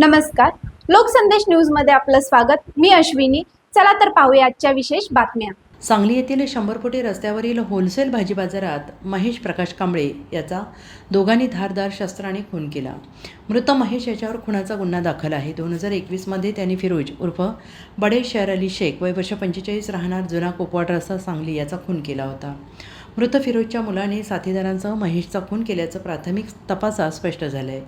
नमस्कार. लोकसंदेश न्यूजमध्ये आपलं स्वागत. मी अश्विनी. चला तर पाहूया आजच्या विशेष बातम्या. सांगली येथील शंभर फुटी रस्त्यावरील होलसेल भाजी बाजारात महेश प्रकाश कांबळे याचा दोघांनी धारदार शस्त्राने खून केला. मृत महेश याच्यावर खुनाचा गुन्हा दाखल आहे. दोन हजार एकवीसमध्ये त्यांनी फिरोज उर्फ बडे शहर अली शेख वय वर्ष पंचेचाळीस राहणार जुना कोपवाड रस्ता सांगली याचा खून केला होता. मृत फिरोजच्या मुलाने साथीदारांसह महेशचा खून केल्याचं प्राथमिक तपासात स्पष्ट झालं आहे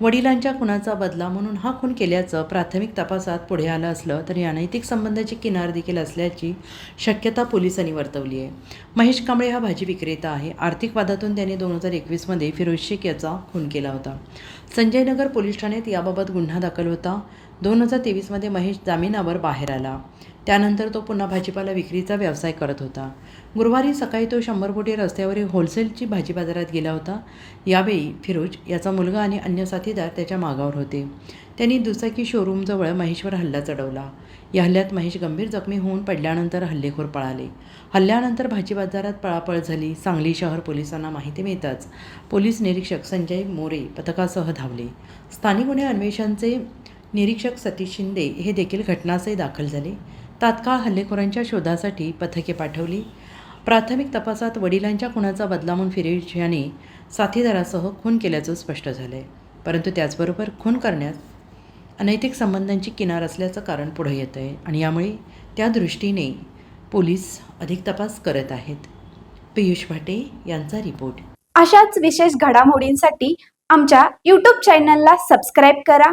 वडिलांच्या खुनाचा बदला म्हणून हा खून केल्याचं प्राथमिक तपासात पुढे आलं असलं तरी अनैतिक संबंधाची किनार देखील असल्याची शक्यता पोलिसांनी वर्तवली आहे. महेश कांबळे हा भाजी विक्रेता आहे. आर्थिक वादातून त्याने दोन हजार एकवीसमध्ये फिरोज शेख याचा खून केला होता. संजयनगर पोलीस ठाण्यात याबाबत गुन्हा दाखल होता. दोन हजार तेवीसमध्ये महेश जामिनावर बाहेर आला. त्यानंतर तो पुन्हा भाजीपाला विक्रीचा व्यवसाय करत होता. गुरुवारी सकाळी तो शंभर कोटी रस्त्यावरील होलसेलची भाजी बाजारात गेला होता. यावेळी फिरोज याचा मुलगा आणि अन्य साथीदार त्याच्या मागावर होते. त्यांनी दुचाकी शोरूमजवळ महेशवर हल्ला चढवला. या हल्ल्यात महेश गंभीर जखमी होऊन पडल्यानंतर हल्लेखोर पळाले. हल्ल्यानंतर भाजी बाजारात पळापळ झाली. सांगली शहर पोलिसांना माहिती मिळताच पोलीस निरीक्षक संजय मोरे पथकासह धावले. स्थानिक गुन्हे अन्वेषणचे निरीक्षक सतीश शिंदे हे देखील घटनास्थळी दाखल झाले. तात्काळ हल्लेखोरांच्या शोधासाठी पथके पाठवली. प्राथमिक तपासात वडिलांच्या खुनाचा बदला म्हणून फिरोज याने साथीदारासह खून केल्याचं स्पष्ट झालं आहे परंतु त्याचबरोबर खून करण्यात अनैतिक संबंधांची किनार असल्याचं कारण पुढे येतं आहे आणि यामुळे त्या दृष्टीने पोलीस अधिक तपास करत आहेत. पियुष भाटे यांचा रिपोर्ट. अशाच विशेष घडामोडींसाठी आमच्या यूट्यूब चॅनलला सबस्क्राईब करा.